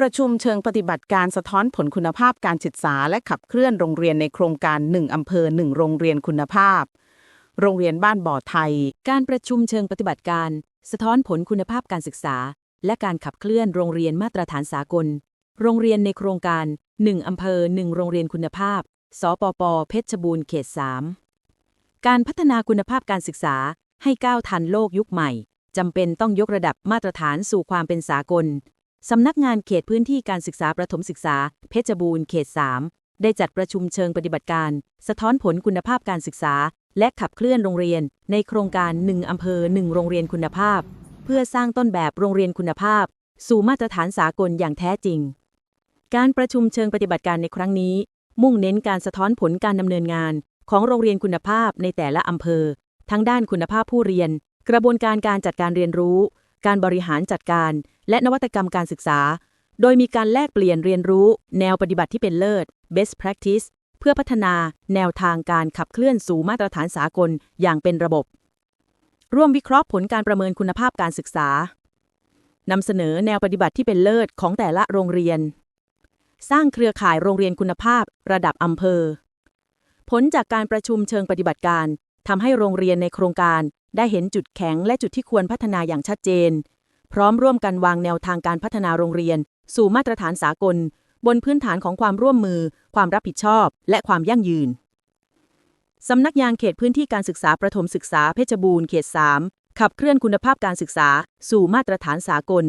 ประชุมเชิงปฏิบัติการสะท้อนผลคุณภาพการศึกษา และขับเคลื่อนโรงเรียนในโครงการ 1 อำเภอ 1 โรงเรียนคุณภาพ โรงเรียนบ้านบ่อไทย การประชุมเชิงปฏิบัติการ สะท้อนผลคุณภาพการศึกษา และการขับเคลื่อนโรงเรียนมาตรฐานสากล โรงเรียนในโครงการ 1 อำเภอ 1 โรงเรียนคุณภาพ สปป เพชรบูรณ์ เขต 3 การพัฒนาคุณภาพการศึกษาให้ก้าวทันโลกยุคใหม่จำเป็นต้องยกระดับมาตรฐานสู่ความเป็นสากล สำนักงานเขตพื้นที่การศึกษาประถมศึกษา เพชรบูรณ์เขต 3 ได้จัดประชุมเชิงปฏิบัติการ สะท้อนผลคุณภาพการศึกษา และขับเคลื่อนโรงเรียน ในโครงการ 1 อำเภอ 1 โรงเรียนคุณภาพ เพื่อสร้างต้นแบบโรงเรียนคุณภาพ สู่มาตรฐานสากลอย่างแท้จริง การประชุมเชิงปฏิบัติการในครั้งนี้ มุ่งเน้นการสะท้อนผลการดำเนินงาน ของโรงเรียนคุณภาพในแต่ละอำเภอ ทั้งด้านคุณภาพผู้เรียน กระบวนการการจัดการเรียนรู้ การบริหารจัดการ และนวัตกรรมการศึกษา โดยมีการแลกเปลี่ยนเรียนรู้ แนวปฏิบัติที่เป็นเลิศ best practice เพื่อพัฒนาแนวทางการขับเคลื่อนสู่มาตรฐานสากลอย่างเป็นระบบ ร่วมวิเคราะห์ผลการประเมินคุณภาพการศึกษานำเสนอแนวปฏิบัติที่เป็นเลิศของแต่ละโรงเรียน สร้างเครือข่ายโรงเรียนคุณภาพระดับอำเภอ ผลจากการประชุมเชิงปฏิบัติการทำให้โรงเรียนในโครงการ ได้เห็นจุดแข็งและจุดที่ควรพัฒนาอย่างชัดเจน พร้อมร่วมกันวางแนวทางการพัฒนาโรงเรียน สู่มาตรฐานสากล บนพื้นฐานของความร่วมมือ ความรับผิดชอบ และความยั่งยืนสำนักงานเขตพื้นที่การศึกษาประถมศึกษาเพชรบูรณ์เขต 3 ขับเคลื่อนคุณภาพการศึกษา สู่มาตรฐานสากล